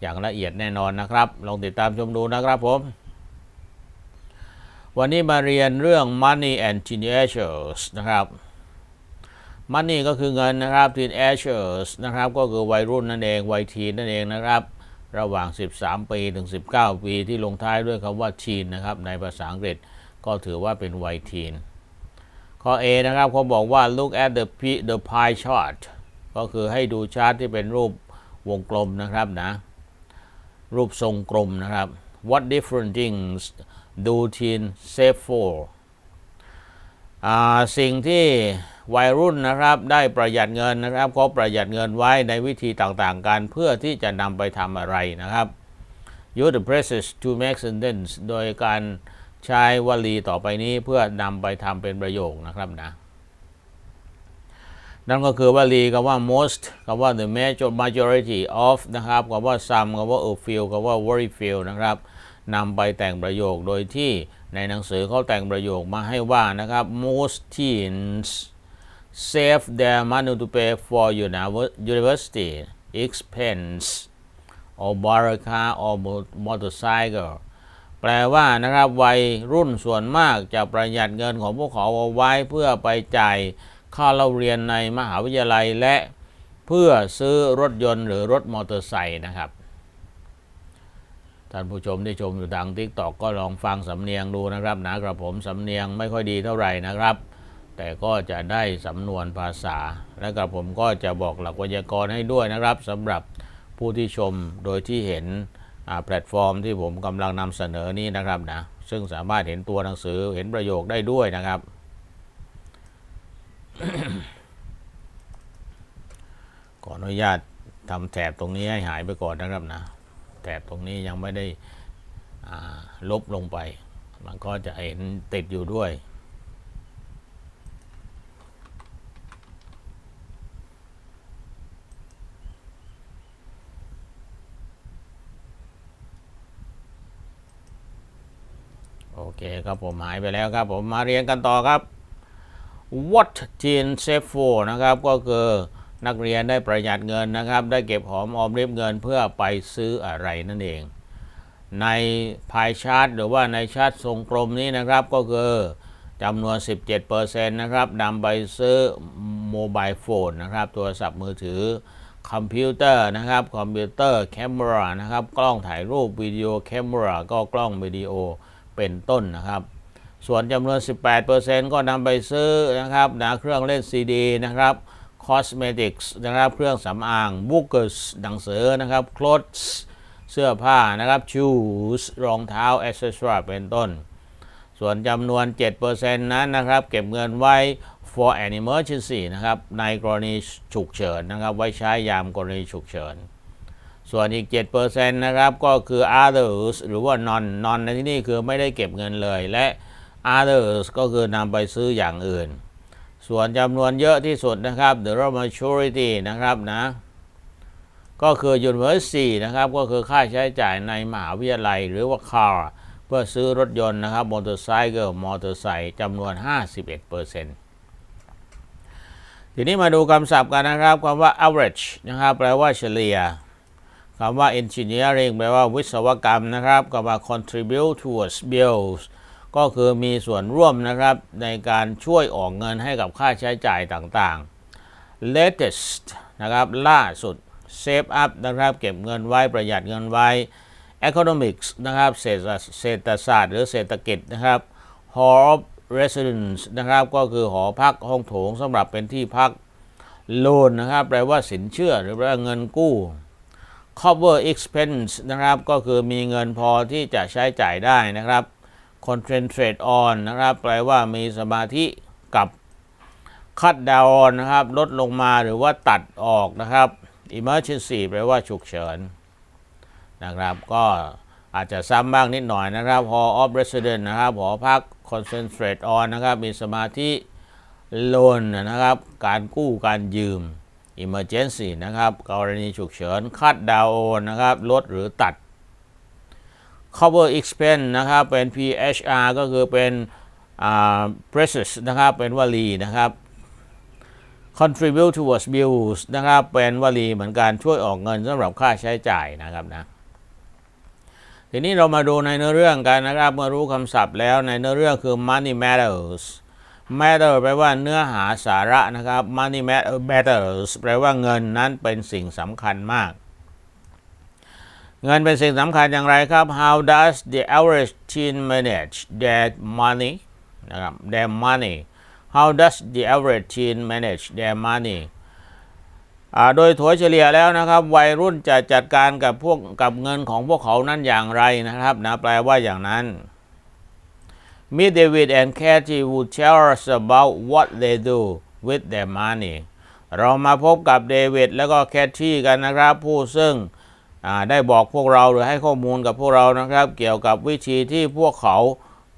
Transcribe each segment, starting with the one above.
อย่างละเอียดแน่นอนนะครับ ลองติดตามชมดูนะครับผม วันนี้มาเรียนเรื่อง money and teenagers นะครับ money ก็คือเงินนะครับ teenagers นะครับ ก็คือวัยรุ่นนั่นเอง วัยทีนนั่นเองนะครับ ระหว่าง 13 ปีถึง 19 ปีที่ลงท้ายด้วยคำว่า teen นะครับ ในภาษาอังกฤษก็ถือว่าเป็นวัยทีน ข้อ A นะครับเขาบอกว่า look at the p- the pie chart ก็คือให้ดูชาร์ตที่เป็นรูปวงกลมนะครับนะ รูปทรงกลมนะครับ what different things do teen save for สิ่งที่วัยรุ่นนะครับได้ประหยัดเงินนะครับเขาประหยัดเงินไว้ในวิธีต่างๆกันเพื่อที่จะนำไปทำอะไรนะครับ use the phrases to make sentence โดยการใช้วลีต่อไปนี้เพื่อนำไปทำเป็นประโยคนะครับนะ นั่นก็คือวลีคำว่า most คำว่า the major majority of นะครับคำว่า some คำว่า a few คำว่า very few นะครับนำไปแต่งประโยคโดยที่ในหนังสือเขาแต่งประโยคมาให้ว่านะครับ most teens save their money to pay for university expense or borrow car or mo- motorcycle แปลว่านะครับวัยรุ่นส่วนมากจะประหยัดเงินของพวกเขาเอาไว้เพื่อไปจ่าย ค่าเล่าเรียนในมหาวิทยาลัยและเพื่อซื้อรถยนต์หรือรถมอเตอร์ไซค์นะครับท่านผู้ชมที่ชมอยู่ทางทิกตอกก็ลองฟังสำเนียงดูนะครับนะกระผมสำเนียงไม่ค่อยดีเท่าไหร่นะครับ แต่ก็จะได้สำนวนภาษา และกระผมก็จะบอกหลักไวยากรณ์ให้ด้วยนะครับสำหรับผู้ที่ชมโดยที่เห็นแพลตฟอร์มที่ผมกำลังนำเสนอนี้นะครับนะซึ่งสามารถเห็นตัวหนังสือเห็นประโยคได้ด้วยนะครับ ขออนุญาตทำแถบตรงนี้ให้หายไปก่อนนะครับนะ แถบตรงนี้ยังไม่ได้ลบลงไป มันก็จะเห็นติดอยู่ด้วย โอเคครับผมหายไปแล้วครับผมมาเรียนกันต่อครับ what teen save for นะครับ ก็คือนักเรียนได้ประหยัดเงินนะครับ ได้เก็บหอมออมริบเงินเพื่อไปซื้ออะไรนั่นเอง ในพายชาร์ตหรือว่าในชาร์ตทรงกลมนี้นะครับก็คือจำนวน 17%นะครับนำไปซื้อโมบายโฟนนะครับโทรศัพท์มือถือคอมพิวเตอร์นะครับคอมพิวเตอร์แคมรานะครับ กล้องถ่ายรูปวิดีโอแคมราก็กล้องวิดีโอเป็นต้นนะครับ ส่วนจำนวน 18%ก็นำไปซื้อนะครับนะเครื่องเล่นซีดีนะครับ cosmetics นะครับเครื่องสำอาง books หนังสือนะครับ clothes เสื้อผ้านะครับ shoes รองเท้า accessory เป็นต้น ส่วนจำนวน 7%นั้นนะครับ เก็บเงินไว้ for an emergency นะครับในกรณีฉุกเฉินนะครับ ไว้ใช้ยามกรณีฉุกเฉิน ส่วนอีก 7%นะครับ ก็คือ others หรือว่า non non ในที่นี่คือไม่ได้เก็บเงินเลยและ others ก็คือนำไปซื้ออย่างอื่น ส่วนจำนวนเยอะที่สุดนะครับ the majority นะครับนะก็คือ university นะครับ ก็คือค่าใช้จ่ายในมหาวิทยาลัย หรือว่า car เพื่อซื้อรถยนต์นะครับ motorcycle มอเตอร์ไซค์จำนวน 51%ทีนี้มาดูคำศัพท์กันนะครับคำว่า average นะครับแปลว่าเฉลี่ยคำว่า engineering แปลว่าวิศวกรรมนะครับคำว่า contribute towards bills ก็คือมีส่วนร่วมนะครับในการช่วยออกเงินให้กับค่าใช้จ่ายต่างๆ latest นะครับล่าสุด save up นะครับเก็บเงินไว้ประหยัดเงินไว้ economics นะครับเศรษฐศรษฐศาสตร์หรือเศรษฐกิจนะครับ hall of residence นะครับก็คือหอพักห้องโถงสำหรับเป็นที่พัก loan นะครับแปลว่าสินเชื่อหรือแปลว่าเงินกู้ cover expense นะครับก็คือมีเงินพอที่จะใช้จ่ายได้นะครับ concentrate on นะครับ แปลว่ามีสมาธิกับ cut down นะครับ ลดลงมาหรือว่าตัดออกนะครับ emergency แปลว่าฉุกเฉินนะครับ ก็อาจจะซ้ำบ้างนิดหน่อยนะครับ Hall of Residence นะครับหอพัก Concentrate on นะครับ มีสมาธิ Loan นะครับ การกู้การยืม Emergency นะครับ กรณีฉุกเฉินคัดดาวนะครับ ลดหรือตัด cover expense นะครับ เป็น PHR ก็คือเป็น precious นะครับ เป็นวลีนะครับ contribute towards bills นะครับ เป็นวลีเหมือนกันช่วยออกเงินสำหรับค่าใช้จ่ายนะครับนะ ทีนี้เรามาดูในเนื้อเรื่องกันนะครับ เมื่อรู้คำศัพท์แล้วในเนื้อเรื่องคือ money matters matter แปลว่าเนื้อหาสาระนะครับ money matters แปลว่าเงินนั้นเป็นสิ่งสำคัญมาก เงินเป็นสิ่งสำคัญอย่างไรครับ how does the average teen manage their money นะครับ their money how does the average teen manage their money โดยถัวเฉลี่ยแล้วนะครับ วัยรุ่นจะจัดการกับพวกกับเงินของพวกเขานั้นอย่างไรนะครับนะแปลว่าอย่างนั้น Meet David and Katie would tell us about what they do with their money เรามาพบกับเดวิดแล้วก็แคทที่กันนะครับ ผู้ซึ่ง ได้บอกพวกเราหรือให้ข้อมูลกับพวกเรานะครับ เกี่ยวกับวิธีที่พวกเขา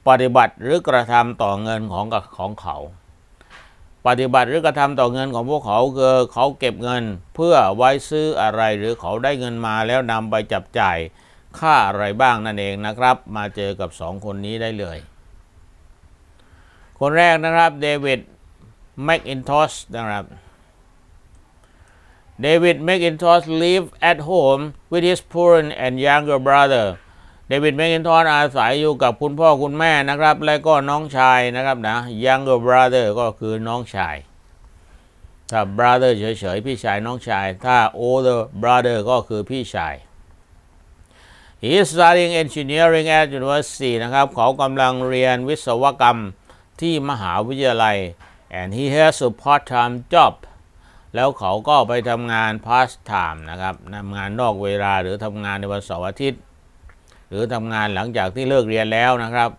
ปฏิบัติหรือกระทำต่อเงินของของเขา ปฏิบัติหรือกระทำต่อเงินของพวกเขาคือเขาเก็บเงินเพื่อไว้ซื้ออะไรหรือเขาได้เงินมาแล้วนำไปจับจ่ายค่าอะไรบ้างนั่นเองนะครับ มาเจอกับสองคนนี้ได้เลย คนแรกนะครับเดวิดแม c อินทอสนะครับ เดวิดแม c อินทอส live at home with his parent and younger brother เดวิดแม c อินทอสอาศัยอยู่กับคุณพ่อคุณแม่นะครับ และก็น้องชายนะครับนะ younger brother ก็คือน้องชาย ถ้า brother เฉยๆ พี่ชายน้องชาย ถ้า older brother ก็คือพี่ชาย He is studying engineering at university นะครับ เขากำลังเรียนวิศวกรรมที่มหาวิทยาลัย and he has a part-time job แล้วเขาก็ไปทำงาน part time นะครับทำงานนอกเวลาหรือทำงานในวันเสาร์อาทิตย์ หรือทำงานหลังจากที่เลิกเรียนแล้วนะครับ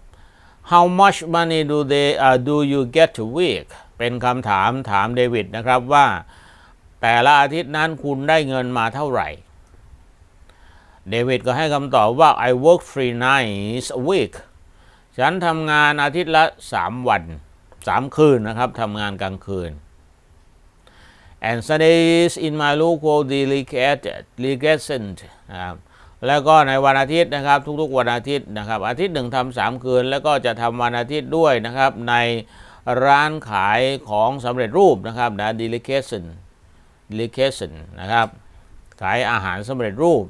How much money do they uh, do you get a week เป็นคำถามถามเดวิดนะครับว่า แต่ละอาทิตย์นั้นคุณได้เงินมาเท่าไหร่ เดวิดก็ให้คำตอบว่า I work three nights a week ฉันทำงานอาทิตย์ละ 3 วัน 3 คืนนะครับทำงานกลางคืน and Sundays in my local delicated delication นะครับแล้วก็ในวันอาทิตย์นะครับทุกๆวันอาทิตย์นะครับ อาทิตย์หนึ่งทำสามคืน แล้วก็จะทำวันอาทิตย์ด้วยนะครับในร้านขายของสำเร็จรูปนะครับนะ delication delication นะครับขายอาหารสำเร็จรูป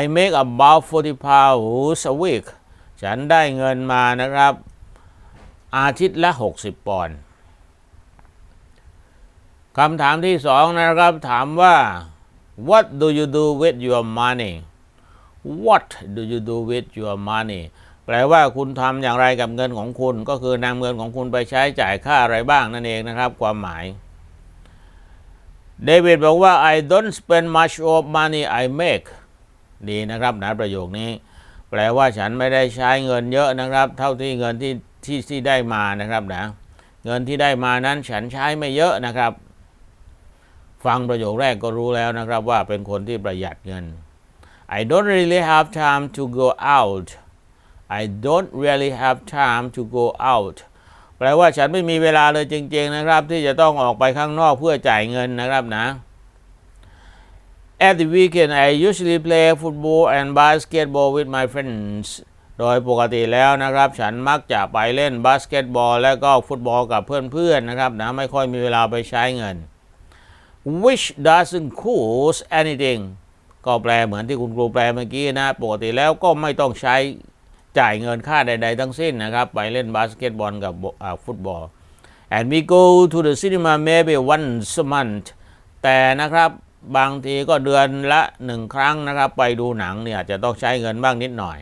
I make about 40 pounds a week ฉันได้เงินมานะครับ อาทิตย์ละ 60 ปอนด์ คำถามที่สองนะครับถามว่า what do you do with your money what do you do with your money แปลว่าคุณทำอย่างไรกับเงินของคุณ ก็คือนำเงินของคุณไปใช้จ่ายค่าอะไรบ้างนั่นเองนะครับ ความหมายเดวิดบอกว่า I don't spend much of money I make ดีนะครับนะประโยคนี้ แปลว่าฉันไม่ได้ใช้เงินเยอะนะครับ เท่าที่เงินที่ที่ที่ได้มานะครับนะเงินที่ได้มานั้นฉันใช้ไม่เยอะนะครับ ฟังประโยคแรกก็รู้แล้วนะครับว่าเป็นคนที่ประหยัดเงิน I don't really have time to go out I don't really have time to go out แปลว่าฉันไม่มีเวลาเลยจริง ๆนะครับ ที่จะต้องออกไปข้างนอกเพื่อจ่ายเงินนะครับนะ At the weekend I usually play football and basketball with my friends โดยปกติแล้วนะครับ ฉันมักจะไปเล่นบาสเกตบอล และก็ฟุตบอลกับเพื่อนๆนะครับนะไม่ค่อยมีเวลาไปใช้เงิน which doesn't cost anything ก็แปลเหมือนที่คุณครูแปลเมื่อกี้นะ ปกติแล้วก็ไม่ต้องใช้จ่ายเงินค่าใด ๆ ทั้งสิ้นนะครับ ไปเล่นบาสเกตบอลกับฟุตบอล and we go to the cinema maybe once a month แต่นะครับบางทีก็เดือนละหนึ่งครั้งนะครับ ไปดูหนังเนี่ยจะต้องใช้เงินบ้างนิดหน่อย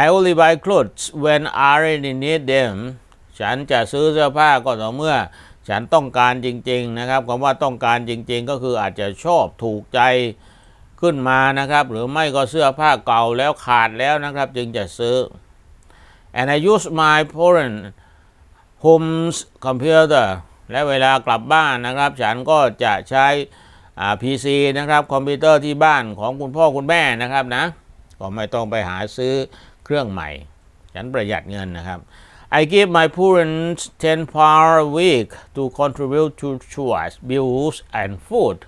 I only buy clothes when I really need them ฉันจะซื้อเสื้อผ้าก็ต่อเมื่อ ฉันต้องการจริง ๆ นะครับคำว่าต้องการจริง ๆ ก็คืออาจจะชอบถูกใจขึ้นมานะครับ หรือไม่ก็เสื้อผ้าเก่าแล้วขาดแล้วนะครับ จึงจะซื้อ and I use my parent home's computer และเวลากลับบ้านนะครับ ฉันก็จะใช้ PC นะครับ คอมพิวเตอร์ที่บ้านของคุณพ่อคุณแม่นะครับนะ ก็ไม่ต้องไปหาซื้อเครื่องใหม่ ฉันประหยัดเงินนะครับ I give my parents 10 pounds a week to contribute to chores, bills and food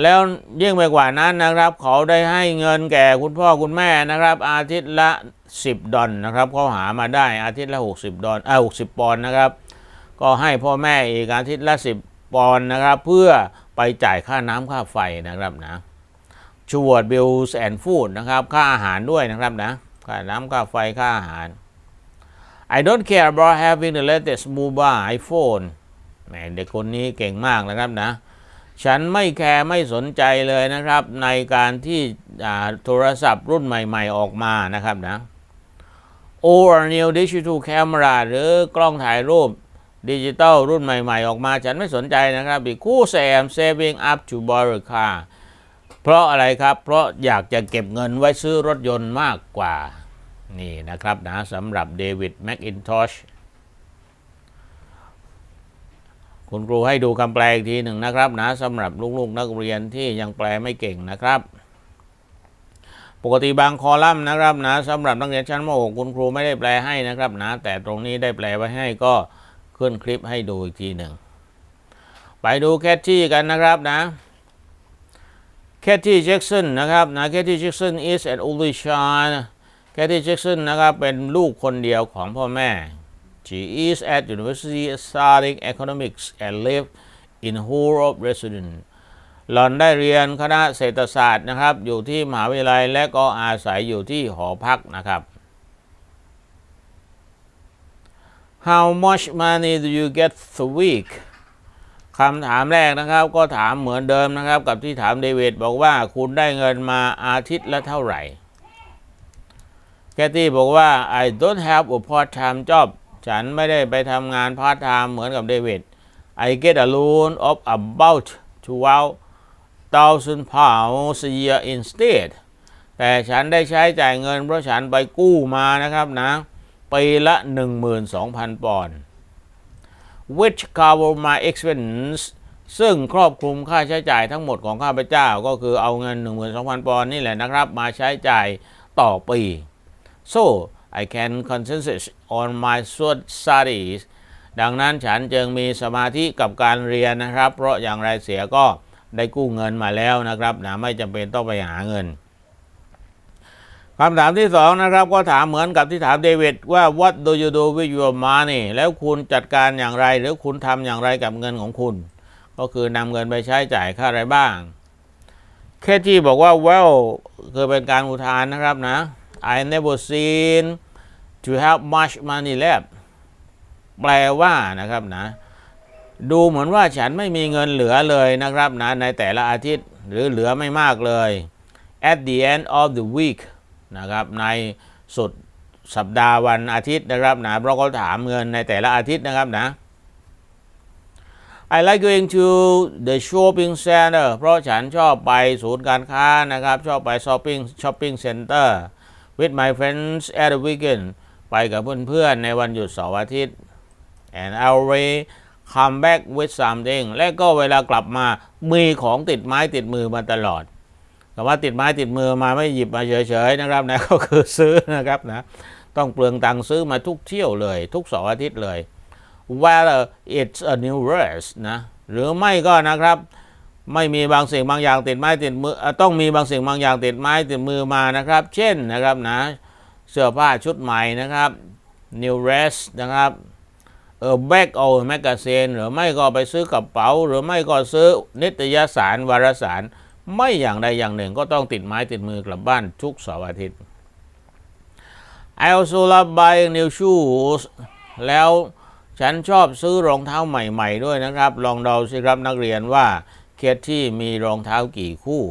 แล้วยิ่งไปกว่านั้นนะครับ เขาได้ให้เงินแก่คุณพ่อคุณแม่นะครับ อาทิตย์ละ 10 ดอลนะครับเขาหามาได้อาทิตย์ละ 60 ดอลอ่า60 ปอนด์นะครับ ก็ให้พ่อแม่อีกอาทิตย์ละ 10 ปอนด์นะครับ เพื่อไปจ่ายค่าน้ำค่าไฟนะครับนะชวด bills and food นะครับ ค่าอาหารด้วยนะครับนะค่าน้ำค่าไฟค่าอาหาร I don't care about having the latest mobile iPhone แหมเด็กคนนี้เก่งมากนะครับนะ ฉันไม่แคร์ไม่สนใจเลยนะครับ ในการที่โทรศัพท์รุ่นใหม่ ๆ ออกมานะครับนะ or new digital camera หรือกล้องถ่ายรูปดิจิตอลรุ่นใหม่ ๆ ออกมา ฉันไม่สนใจนะครับ because I am saving up to borrow a car เพราะอะไรครับ เพราะอยากจะเก็บเงินไว้ซื้อรถยนต์มากกว่า นี่นะครับนะสำหรับเดวิดแม c อินทอชคุณครูให้ดูคำแปลอีกทีหนึ่งนะครับนะสำหรับลูกๆนักเรียนที่ยังแปลไม่เก่งนะครับ ปกติบางคอลัมน์นะครับนะสำหรับนักเรียนชั้นม .6 คุณครูไม่ได้แปลให้นะครับนะแต่ตรงนี้ได้แปลไว้ให้ก็ขึ้นคลิปให้ดูอีกทีหนึ่งไปดูแคทที่กันนะครับนะแคทที่แจ็กสันนะครับนะแคทที่แจ็กสัน is an only child แคทที่แจ็กสันนะครับเป็นลูกคนเดียวของพ่อแม่ She is at university studying economics and live in Hall of Residence หล่อนได้เรียนคณะเศรษฐศาสตร์นะครับ อยู่ที่มหาวิทยาลัยและก็อาศัยอยู่ที่หอพักนะครับ How much money do you get a week คำถามแรกนะครับก็ถามเหมือนเดิมนะครับ กับที่ถามเดวิดบอกว่าคุณได้เงินมาอาทิตย์ละเท่าไหร่ แคทตี้บอกว่า I don't have a part time job ฉันไม่ได้ไปทำงานพาร์ทไทม์เหมือนกับเดวิด I get a loan of about 12,000 pounds a year instead แต่ฉันได้ใช้จ่ายเงินเพราะฉันไปกู้มานะครับนะปีละ 12,000 ปอนด์ which cover my expense ซึ่งครอบคลุมค่าใช้จ่ายทั้งหมดของข้าพเจ้าก็คือเอาเงิน 12,000 ปอนด์นี่แหละนะครับ มาใช้จ่ายต่อปี so I can concentrate on my studies ดังนั้นฉันจึงมีสมาธิกับการเรียนนะครับ เพราะอย่างไรเสียก็ได้กู้เงินมาแล้วนะครับนะไม่จำเป็นต้องไปหาเงินคำถามที่สองนะครับ ก็ถามเหมือนกับที่ถามเดวิดว่า what do you do with your money แล้วคุณจัดการอย่างไร หรือคุณทำอย่างไรกับเงินของคุณ ก็คือนำเงินไปใช้จ่ายค่าอะไรบ้าง แค่ที่บอกว่า well คือเป็นการอุทานนะครับนะ I never seen to have much money left แปลว่านะครับนะ ดูเหมือนว่าฉันไม่มีเงินเหลือเลยนะครับนะ ในแต่ละอาทิตย์หรือเหลือไม่มากเลย at the end of the week นะครับ ในสุดสัปดาห์วันอาทิตย์นะครับนะเพราะเขาถามเงินในแต่ละอาทิตย์นะครับนะ I like going to the shopping center เพราะฉันชอบไปศูนย์การค้านะครับ ชอบไป shopping shopping center with my friends at the weekend ไปกับเพื่อนๆในวันหยุดเสาร์อาทิตย์ and I always come back with something และก็เวลากลับมามีของติดไม้ติดมือมาตลอดคำว่าติดไม้ติดมือมาไม่หยิบมาเฉยๆนะครับนะก็คือซื้อนะครับนะต้องเปลืองตังค์ซื้อมาทุกเที่ยวเลย ทุกเสาร์อาทิตย์เลย whether it's a new dress นะหรือไม่ก็นะครับ ไม่มีบางสิ่งบางอย่างติดไม้ติดมือต้องมีบางสิ่งบางอย่างติดไม้ติดมือมานะครับ เช่นนะครับนะเสื้อผ้าชุดใหม่นะครับ new dress นะครับเออแบกเอาแมกกาซีนหรือไม่ก็ไปซื้อกระเป๋า หรือไม่ก็ซื้อนิตยสารวารสาร ไม่อย่างใดอย่างหนึ่งก็ต้องติดไม้ติดมือกลับบ้านทุกเสาร์อาทิตย์ I also love buying new shoes แล้วฉันชอบซื้อรองเท้าใหม่ ๆ ด้วยนะครับ ลองเดาสิครับนักเรียนว่า เคทที่มีรองเท้ากี่คู่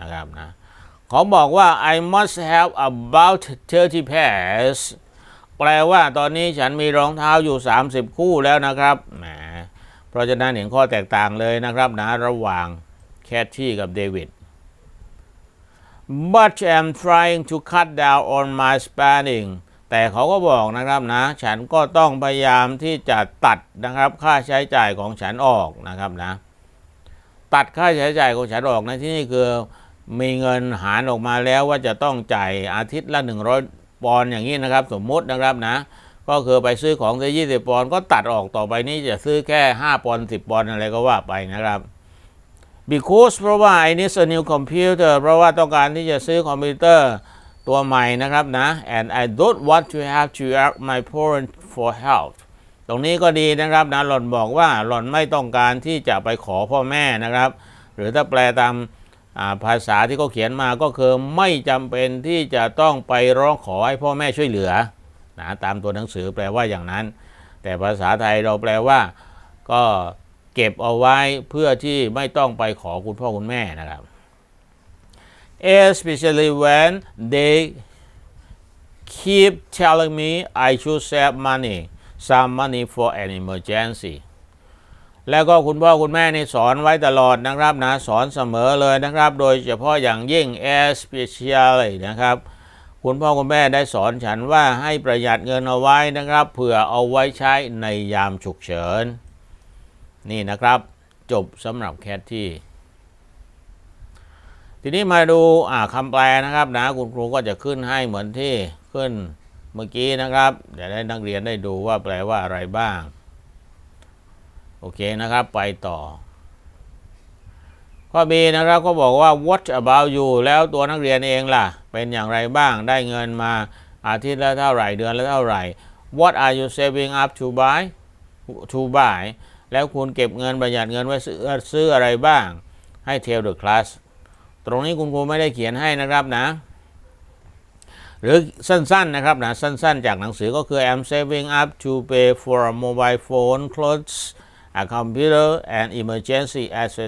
นะครับนะเขาบอกว่า I must have about 30 pairs แปลว่าตอนนี้ฉันมีรองเท้าอยู่ 30 คู่แล้วนะครับแหมเพราะฉะนั้นเห็นข้อแตกต่างเลยนะครับนะระหว่างแคทที่กับเดวิด but I'm trying to cut down on my spending แต่เขาก็บอกนะครับนะ ฉันก็ต้องพยายามที่จะตัดนะครับ ค่าใช้จ่ายของฉันออกนะครับนะ ตัดค่าใช้จ่ายของฉันออกในที่นี่คือมีเงินหารออกมาแล้วว่าจะต้องจ่ายอาทิตย์ละ 100 ปอนด์อย่างนี้นะครับ สมมุตินะครับนะ ก็คือไปซื้อของได้ยี่สิบปอนด์ก็ตัดออกต่อไปนี้จะซื้อแค่ 5 ปอนด์10 ปอนด์อะไรก็ว่าไปนะครับ because เพราะว่า I need a new computer เพราะว่าต้องการที่จะซื้อคอมพิวเตอร์ตัวใหม่นะครับนะ and I don't want to have to ask my parents for help ตรงนี้ก็ดีนะครับนะหล่อนบอกว่าหล่อนไม่ต้องการที่จะไปขอพ่อแม่นะครับ หรือถ้าแปลตามาภาษาที่เขาเขียนมาก็คือไม่จำเป็นที่จะต้องไปร้องขอให้พ่อแม่ช่วยเหลือนะตามตัวหนังสือแปลว่าอย่างนั้น แต่ภาษาไทยเราแปลว่า ก็เก็บเอาไว้เพื่อที่ไม่ต้องไปขอคุณพ่อคุณแม่นะครับ especially when they keep telling me I should save money some money for an emergency แล้วก็คุณพ่อคุณแม่นี่สอนไว้ตลอดนะครับนะสอนเสมอเลยนะครับ โดยเฉพาะอย่างยิ่ง especially นะครับ คุณพ่อคุณแม่ได้สอนฉันว่าให้ประหยัดเงินเอาไว้นะครับ เผื่อเอาไว้ใช้ในยามฉุกเฉิน นี่นะครับ จบสำหรับแคทที่ ทีนี้มาดูคำแปลนะครับนะคุณครูก็จะขึ้นให้เหมือนที่ขึ้น เมื่อกี้นะครับเดี๋ยวได้นักเรียนได้ดูว่าแปลว่าอะไรบ้าง โอเคนะครับไปต่อ ข้อ B นะครับก็บอกว่า what about you แล้วตัวนักเรียนเองล่ะ เป็นอย่างไรบ้างได้เงินมาอาทิตย์ละเท่าไหร่เดือนละเท่าไหร่ what are you saving up to buy to buy แล้วคุณเก็บเงินประหยัดเงินไว้ซื้อซื้ออะไรบ้างให้ tell the class ตรงนี้คุณครูไม่ได้เขียนให้นะครับนะ หรือสั้นๆนะครับนะสั้นๆ จากหนังสือก็คือ I'm saving up to pay for a mobile phone clothes a computer and emergency etc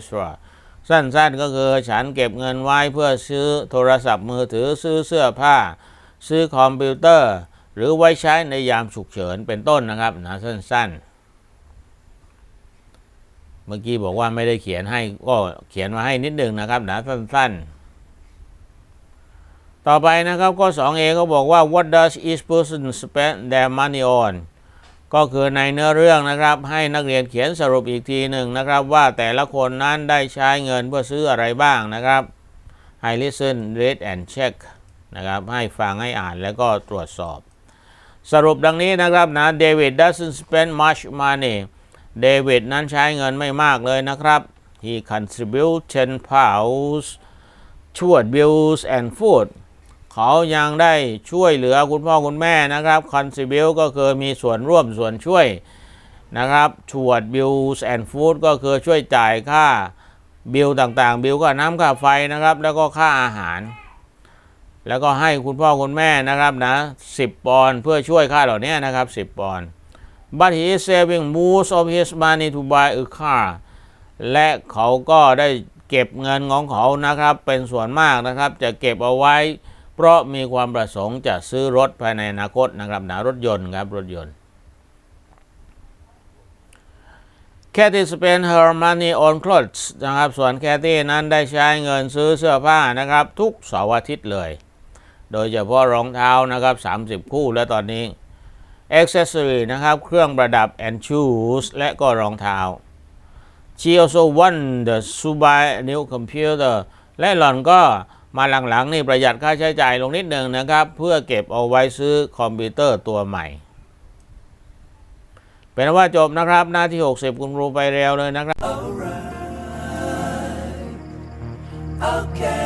สั้นๆ ก็คือฉันเก็บเงินไว้เพื่อซื้อโทรศัพท์มือถือซื้อเสื้อผ้า ซื้อคอมพิวเตอร์ หรือไว้ใช้ในยามฉุกเฉินเป็นต้นนะครับนะสั้นๆเมื่อกี้บอกว่าไม่ได้เขียนให้ก็เขียนมาให้นิดนึงนะครับนะสั้นๆ ต่อไปนะครับก็ 2a เขาบอกว่า what does each person spend their money on ก็คือในเนื้อเรื่องนะครับให้นักเรียนเขียนสรุปอีกทีหนึ่งนะครับ ว่าแต่ละคนนั้นได้ใช้เงินเพื่อซื้ออะไรบ้างนะครับ ให้ listen read and check นะครับให้ฟังให้อ่านแล้วก็ตรวจสอบ สรุปดังนี้นะครับนะ David doesn't spend much money เดวิดนั้นใช้เงินไม่มากเลยนะครับ he contributes 10 pounds toward bills and food เขายังได้ช่วยเหลือคุณพ่อคุณแม่นะครับ contribute ก็คือมีส่วนร่วมส่วนช่วยนะครับ toward bills and food ก็คือช่วยจ่ายค่าบิลต่างๆ บิลก็น้ำค่าไฟนะครับ แล้วก็ค่าอาหาร แล้วก็ให้คุณพ่อคุณแม่นะครับนะ10ปอนด์เพื่อช่วยค่าเหล่านี้นะครับ10ปอนด์ but he is saving most of his money to buy a car และเขาก็ได้เก็บเงินของเขานะครับเป็นส่วนมากนะครับ จะเก็บเอาไว้ เพราะมีความประสงค์จะซื้อรถภายในอนาคตนะครับนะรถยนต์ครับรถยนต์ Cathy spend her money on clothes นะครับ ส่วนแคที่นั้นได้ใช้เงินซื้อเสื้อผ้านะครับ ทุกเสาร์อาทิตย์เลย โดยเฉพาะรองเท้านะครับ 30 คู่แล้วตอนนี้ accessory นะครับ เครื่องประดับ and shoes และก็รองเท้า she also won the Subai new computer และหล่อนก็ มาหลังๆนี่ประหยัดค่าใช้จ่ายลงนิดหนึ่งนะครับ เพื่อเก็บเอาไว้ซื้อคอมพิวเตอร์ตัวใหม่ เป็นว่าจบนะครับ หน้าที่ 60 คุณครูไปเร็วเลยนะครับ okay.